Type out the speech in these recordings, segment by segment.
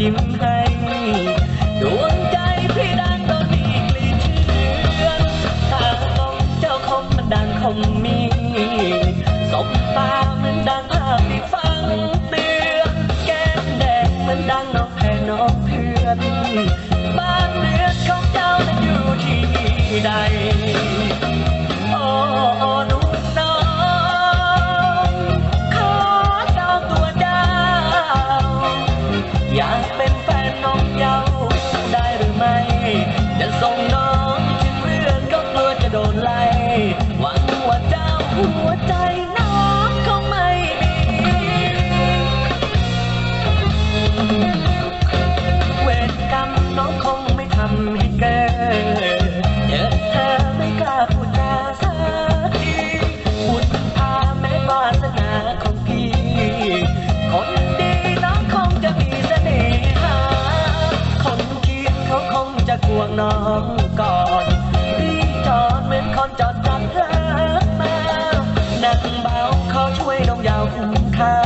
ยิ้มให้ดวงใจพี่ดังก็มีกลิ่นเชื่อนตาลงเจ้าคมมันดังคงมีสบตาเหมือนดังภาพที่ฟังเตือนแก้มแดงเหมือนดังน้องแพ้น้องเพื่อนบ้านเรือนของเจ้านั้นอยู่ที่ใดโอ้หนุ่ำให้เกิดเจอเธอไม่กล้าพูดจาสักทีบุญพาแม้วาสนาของพี่ คนดีน้องคงจะมีเสน่หา คนเคียงเขาคงจะกวงน้องก่อนรีจอดเหมือนคนจอดจัดรักมานั่งเบาเขาช่วยน้องยาวคุ้มค่า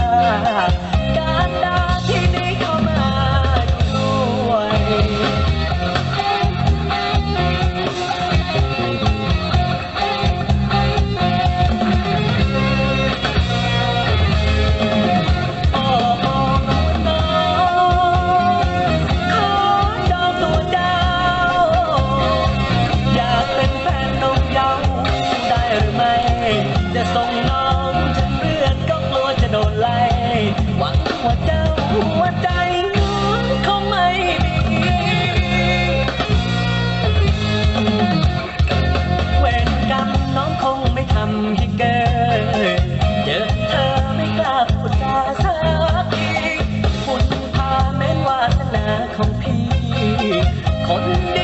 จะส่งน้องถึงเรือนก็กลัวจะโดนไล่หวังว่าเจ้าหัวใจน้องคงไม่มีเวรกรรมน้องคงไม่ทำให้เกิดเจอเธอไม่กล้าพูดจาสักทีบุญพาแม้นวาสนาของพี่คนดี